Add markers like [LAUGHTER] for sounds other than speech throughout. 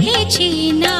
है छीना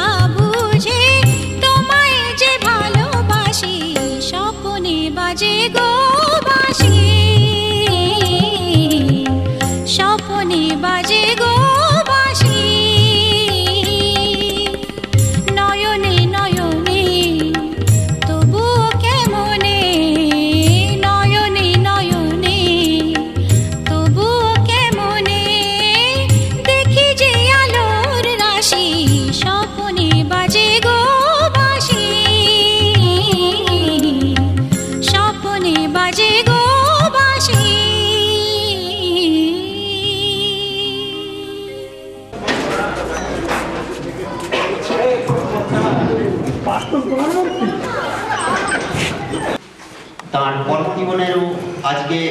আজকে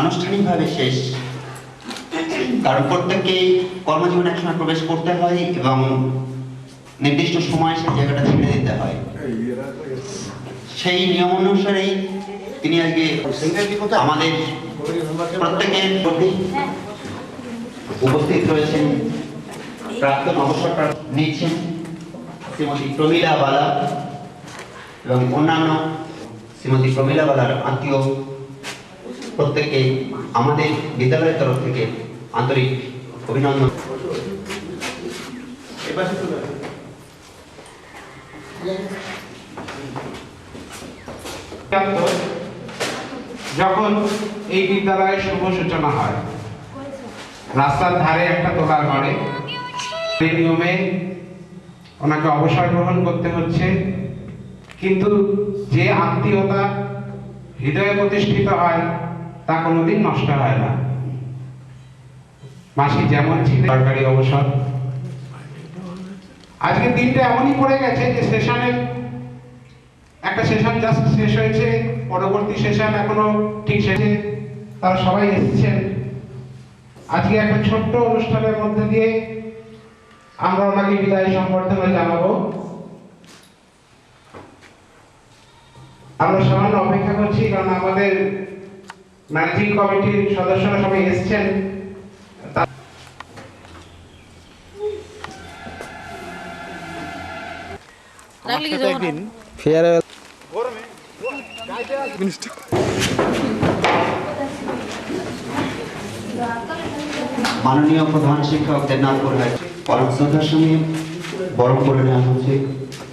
আনুষ্ঠানিকভাবে শেষ। কারণ প্রত্যেককেই কর্মজীবনে একসময় প্রবেশ করতে হয় এবং নির্দিষ্ট সময় সে জায়গাটা ছেড়ে দিতে হয়। সেই নিয়ম অনুসারেই তিনি আজকে আমাদের প্রত্যেকের প্রতি উপস্থিত রয়েছেন প্রাক্তন অবসরটা নিয়েছেন শ্রীমতী প্রমীলা বালা এবং অন্যান্য শ্রীমতী প্রমীলা বালার আত্মীয় প্রত্যেককে আমাদের বিদ্যালয়ের তরফ থেকে আন্তরিক অভিনন্দন। যখন এই বিদ্যালয়ের শুভ সূচনা হয়, রাস্তার ধারে একটা দোকান ঘরে সেই নিয়মে ওনাকে অবসর গ্রহণ করতে হচ্ছে। কিন্তু যে আত্মীয়তা হৃদয়ে প্রতিষ্ঠিত হয় তা কোনোদিন নষ্ট হয় না। মাসি যেমন ছিল, সরকারি অবসর। আজকের দিনটা এমনই পড়ে গেছে যে সেশনের একটা সেশন জাস্ট শেষ হয়েছে, পরবর্তী সেশন এখনও ঠিক শেষে তারা সবাই এসেছেন। আজকে একটা ছোট্ট অনুষ্ঠানের মধ্যে দিয়ে আমরা ওনাকে বিদায় সম্বর্ধনা জানাব। আমরা সামান্য অপেক্ষা করছি, কারণ আমাদের ম্যানেজিং কমিটির সদস্যরা সবাই এসেছেন? ফেয়ার মাননীয় প্রধান শিক্ষক দেবনাথপুর হাই পরম শ্রদ্ধার সঙ্গে বরণ করে নেওয়া হচ্ছে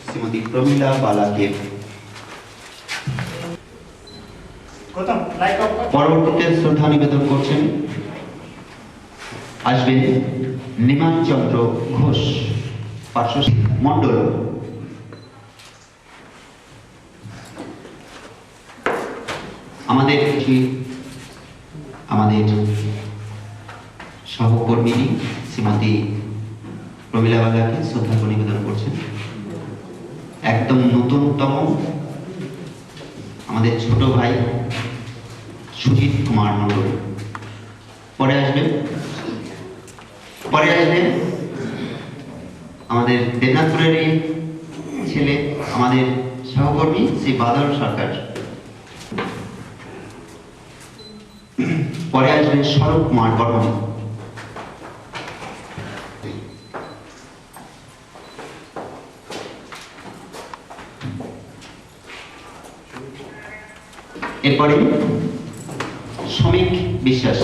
শ্রীমতী প্রমীলা বালাকে। পরবর্তীতে শ্রদ্ধা নিবেদন করছেন। আসবেন নিমান চন্দ্র ঘোষ পার্শ্ব মণ্ডল। আমাদের একটি আমাদের সহকর্মী শ্রীমতী প্রমীলা বালাকে শ্রদ্ধা নিবেদন করছেন। একদম নতুনতম আমাদের ছোট ভাই সুজিত কুমার মণ্ডল পরে আসবেন পরে আসবেন আমাদের দেবনাথপুরেরই ছেলে, আমাদের সহকর্মী শ্রী বাদল সরকার। পরে আসবেন স্বরূপ কুমার বর্মন। এরপরে বিশ্বাস।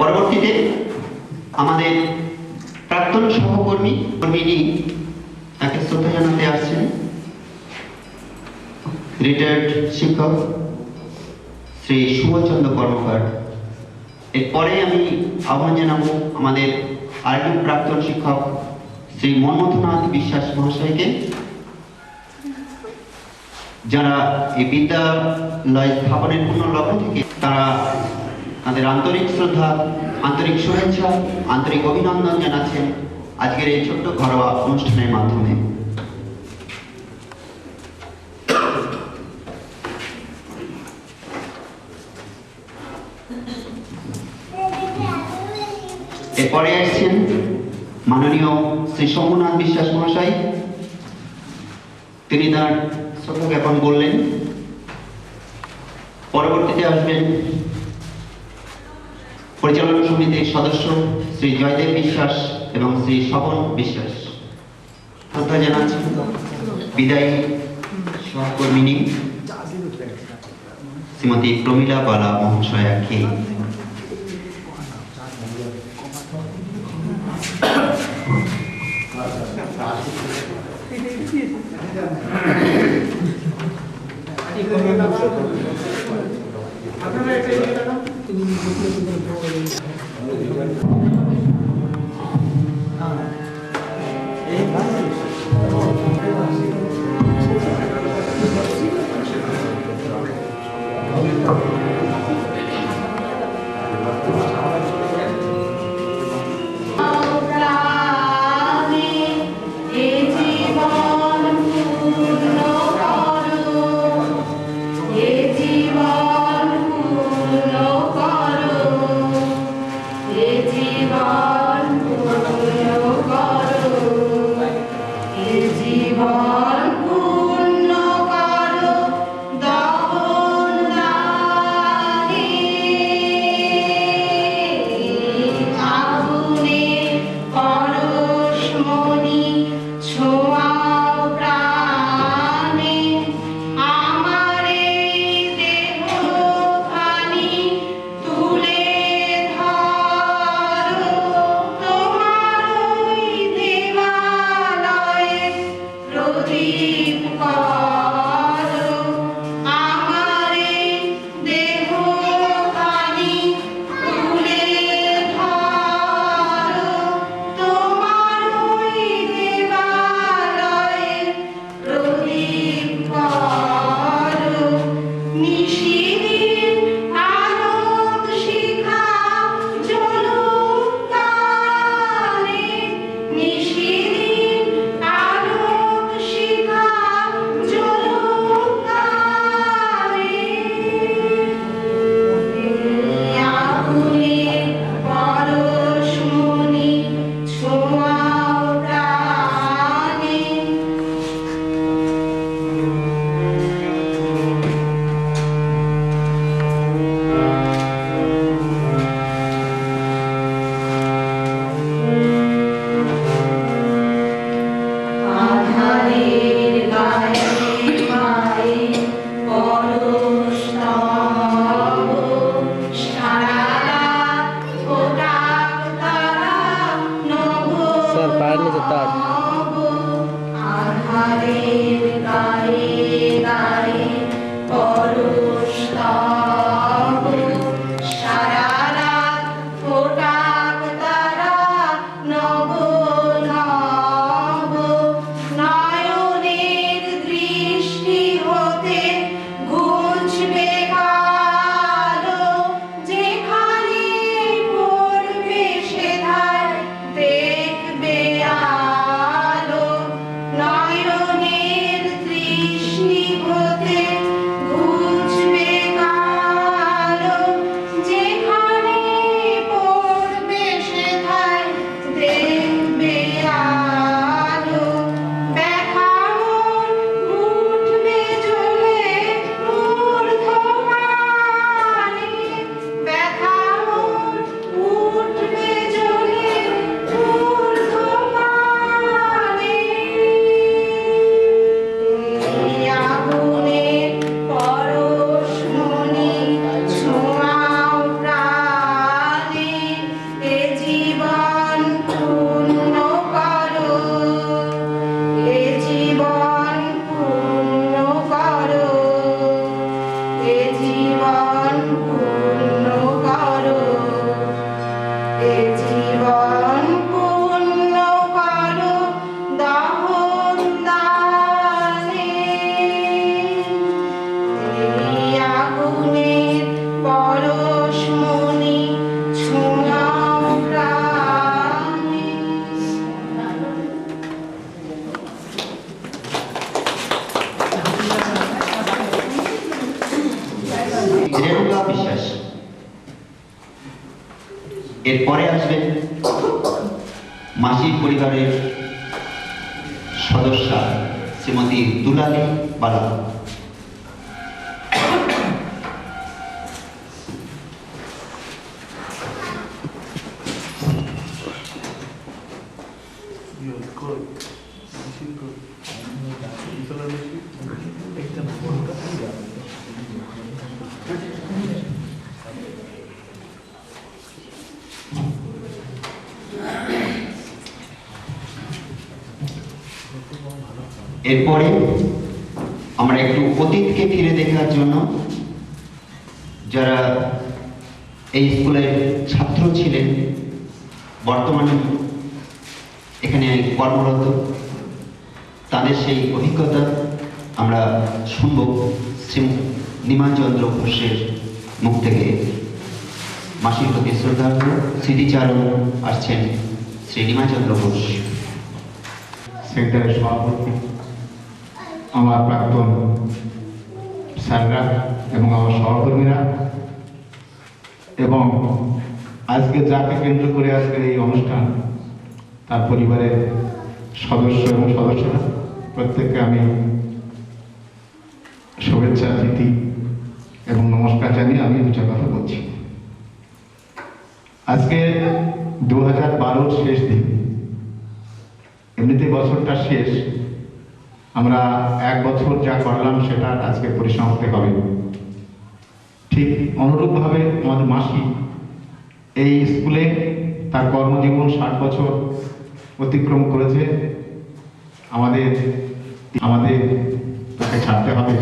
পরবর্তীতে আমাদের প্রাক্তন সহকর্মী কর্মিনী তাকে শ্রদ্ধা জানাতে আসছেন। রিটায়ার্ড শিক্ষক শ্রী সুভাষচন্দ্র কর্মকার। এরপরে আমি আহ্বান জানাব আমাদের আরেকজন প্রাক্তন শিক্ষক শ্রী মন্মথনাথ বিশ্বাস মহাশয়কে। যারা এই বিদ্যালয় স্থাপনের পূর্ণ লক্ষ্য থেকে তারা তাদের আন্তরিক শ্রদ্ধা, আন্তরিক শুভেচ্ছা, আন্তরিক অভিনন্দন জানাচ্ছেন আজকের এই ছোট্ট ঘরোয়া অনুষ্ঠানের মাধ্যমে। এরপরে আসছেন মাননীয় শ্রী শম্ভুনাথ বিশ্বাস মহাশয়। তিনি তার শ্রদ্ধা জ্ঞাপন বললেন, পরবর্তীতে আসবেন পরিচালনা সমিতির সদস্য শ্রী জয়দেব বিশ্বাস এবং শ্রী স্বপন বিশ্বাস। শ্রদ্ধা জানাচ্ছেন বিদায়ী সহকর্মিনী শ্রীমতী প্রমীলা বালা মহাশয়াকে। [LAUGHS] 아, 예, 맞습니다. এরপরে আমরা একটু অতীতকে ফিরে দেখার জন্য যারা এই স্কুলের ছাত্র ছিলেন বর্তমানে কর্মরত। তাদের সেই অভিজ্ঞতা আমরা শুনব শ্রী নিমাচন্দ্র ঘোষের মুখ থেকে। মাসির প্রতি শ্রদ্ধার্ঘ স্মৃতিচারণ আসছেন শ্রী নিমাচন্দ্র ঘোষ। সেন্টারের সভাপতি, আমার প্রাক্তন স্যাররা এবং আমার সহকর্মীরা এবং আজকে যাকে কেন্দ্র করে আজকের এই অনুষ্ঠান, তার পরিবারের সদস্য এবং সদস্যরা, প্রত্যেককে আমি শুভেচ্ছা, প্রীতি এবং নমস্কার জানিয়ে আমি দুটা কথা বলছি। আজকে দু হাজার বারোর শেষ দিন। এমনিতে বছরটা শেষ। আমরা এক বছর যা করলাম সেটা আজকে পরিসমাপ্তি হবে ঠিক অনুরূপভাবে আমাদের মাসি এই স্কুলে তার কর্মজীবন ষাট বছর। অতিক্রম করেছে। আমাদের আমাদের তাকে ছাড়তে হবে।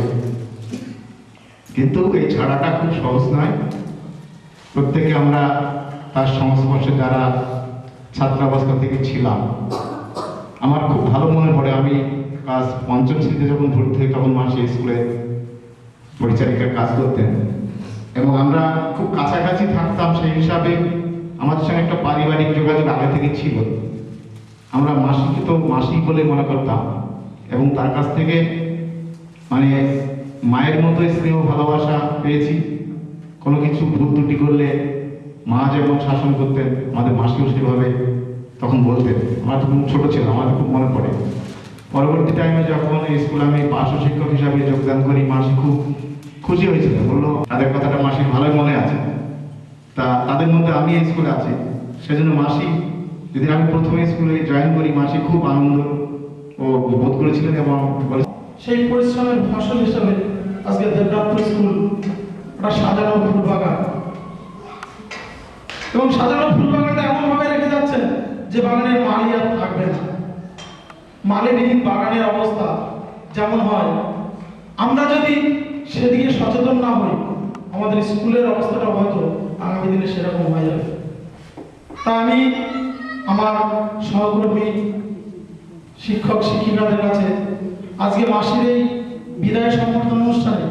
কিন্তু এই ছাড়াটা খুব সহজ নয়। প্রত্যেকে আমরা তার সংস্পর্শে যারা ছাত্রাবস্থা থেকে ছিলাম, আমার খুব ভালো মনে পড়ে। আমি ক্লাস পঞ্চম শ্রেণীতে যখন ভর্তি হই, তখন মাসি স্কুলে পরিচারিকার কাজ করতেন। এবং আমরা খুব কাছাকাছি থাকতাম, সেই হিসাবে আমাদের সঙ্গে একটা পারিবারিক যোগাযোগ আগে থেকে ছিল। আমরা মাসিকে তো মাসি বলে মনে করতাম এবং তার কাছ থেকে মানে মায়ের মতো স্নেহ ভালোবাসা পেয়েছি। কোনো কিছু ভুল ত্রুটি করলে মা যেমন শাসন করতেন, আমাদের মাসিও সেভাবে তখন বলতেন। আমরা তখন ছোট ছিলাম আমার খুব মনে পড়ে। পরবর্তী টাইমে যখন স্কুলে আমি পার্শ্ব শিক্ষক হিসাবে যোগদান করি, মাসি খুব খুশি হয়েছিল বলল, তাদের কথাটা মাসির ভালোই মনে আছে। তা তাদের মধ্যে আমি এই স্কুলে আছি। সেজন্য মাসি যদি আমি প্রথমে স্কুলে জয়েন করি, মাসি খুব আনন্দ ও বোধ করেছিলেন এবং সেই পরিশ্রমের ফসল হিসাবে আজকে দেবনাথপুর স্কুল একটা সাজানো ফুল বাগান এবং সাজানো ফুল বাগানটা এমনভাবে রেখে যাচ্ছেন যে বাগানের মালি আর থাকবে না। মালিবিহীন বাগানের অবস্থা যেমন হয়, আমরা যদি সেদিকে সচেতন না হই, আমাদের স্কুলের অবস্থাটা হয়তো আগামী দিনে সেরকম হয়ে যাবে। তা আমি আমার সহকর্মী, শিক্ষক, শিক্ষিকাদের কাছে আজকে মাসির এই বিদায় সম্বর্ধনা অনুষ্ঠানে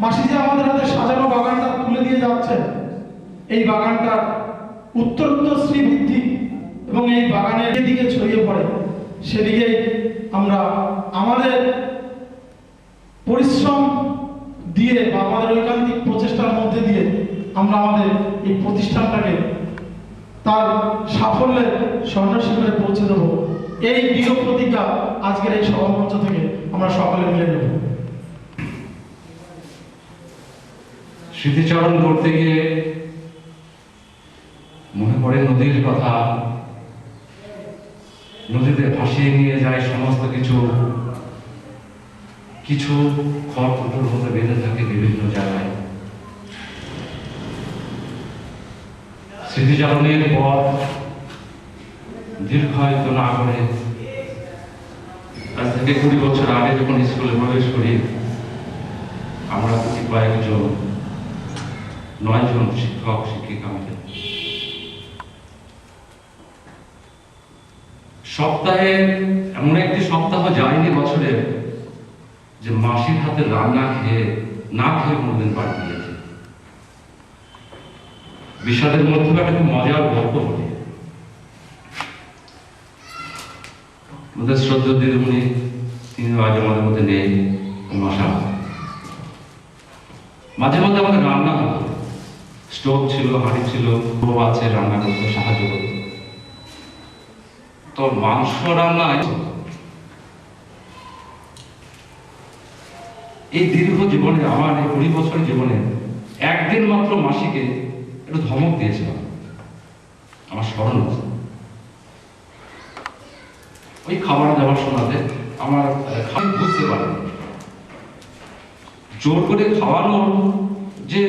মাসি যে আমাদের হাতে সাজানো বাগানটা তুলে দিয়ে যাচ্ছে এই বাগানটার উত্তরোত্তর শ্রীবৃদ্ধি এবং এই বাগানের দিকে ছড়িয়ে পড়ে সেদিকে আমরা আমাদের পরিশ্রম দিয়ে বা আমাদের ঐকান্তিক প্রচেষ্টার মধ্যে দিয়ে আমরা আমাদের এই প্রতিষ্ঠানটাকে তার সাফল্যের স্বর্ণ শিখরে পৌঁছে দেবো। এই দৃঢ় প্রতিজ্ঞা আজকের এই সভামঞ্চ থেকে আমরা সকলে মিলে নেব। স্মৃতিচারণ করতে গিয়ে মনে পড়ে নদীর কথা। নদীতে ভাসিয়ে নিয়ে যায় সমস্ত কিছু। কিছু খড় মতো বেঁধে থাকে বিভিন্ন জায়গায়। স্মৃতিচারণের পর দীর্ঘায়িত না করে আজ থেকে কুড়ি বছর আগে যখন স্কুলে প্রবেশ করি, আমরা প্রতি কয়েকজন, নয়জন শিক্ষক, শিক্ষিকা মিলে সপ্তাহে এমন একটি সপ্তাহ যায়নি বছরে যে মাসির হাতে রান্না খেয়ে না খেয়ে কোনোদিন দিয়েছে বিষাদের মধ্যে একটা খুব মজার গল্প বলি আমাদের শ্রদ্ধ দিদিমণি, তিনি আজ আমাদের মধ্যে নেই মশা মাঝে মাঝে আমাদের রান্না হতো। স্টোভ ছিল, হাঁড়ি ছিল বউ আছে, রান্না করতে সাহায্য করতো। তো মাংস রান্নায় এই দীর্ঘ জীবনে, আমার এই কুড়ি বছরের জীবনে একদিন মাত্র মাসিকে একটু ধমক দিয়েছিলাম। আমার স্মরণ আছে। ওই খাবার দাবার শোনাতে আমার খাবার বুঝতে পারিনি। জোর করে খাওয়ানোর যে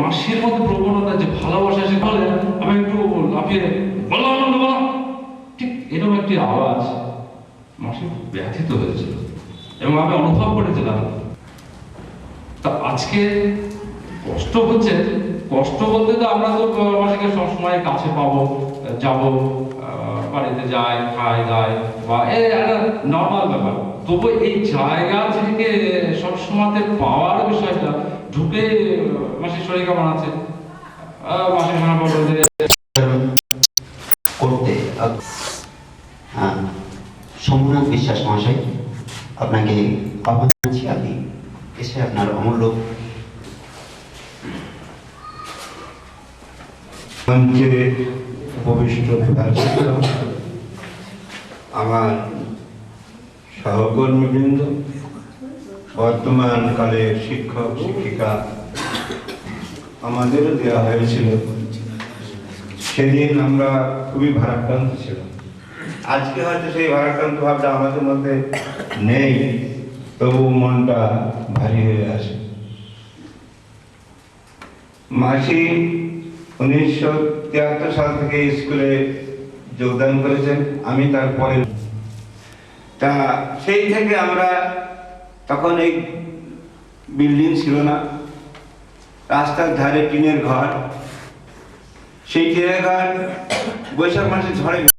মাসির মধ্যে প্রবণতা, যে ভালোবাসা, সে বলে, আমি একটু লাফিয়ে বললাম ঠিক এরকম একটি আওয়াজ মাসি ব্যথিত হয়েছিল এবং আমি অনুভব করেছিলাম। তা আজকে কষ্ট হচ্ছে কষ্ট বলতে তো আমরা তো মাসিকে সবসময় কাছে পাবো যাব বাড়িতে যাই খাই দাই বা এই একটা নর্মাল ব্যাপার। তবু এই জায়গা থেকে সবসময় পাওয়ার বিষয়টা ঢুকে মাসির শরীর কেমন আছে? মাসির খানা বলব যে করতে হ্যাঁ, বিশ্বাস মহাশয় আপনাকে আহ্বান জানাচ্ছি। এসে আপনার অমূল্য মঞ্চে উপবিষ্ট আমার সহকর্মীবৃন্দ, বর্তমান কালের শিক্ষক, শিক্ষিকা, আমাদেরও দেওয়া হয়েছিল। সেদিন আমরা খুবই ভারাক্রান্ত ছিলাম। আজকে হয়তো সেই ভারাক্রান্ত ভাবটা আমাদের মধ্যে নেই তবু মনটা ভারী হয়ে আসে মাসি উনিশশো তিয়াত্তর সাল থেকে স্কুলে যোগদান করেছেন। আমি তারপরে তা সেই থেকে আমরা তখন এই বিল্ডিং ছিল না। রাস্তার ধারে টিনের ঘর। সেই টিনের ঘর বৈশাখ মাসে ঝড়ে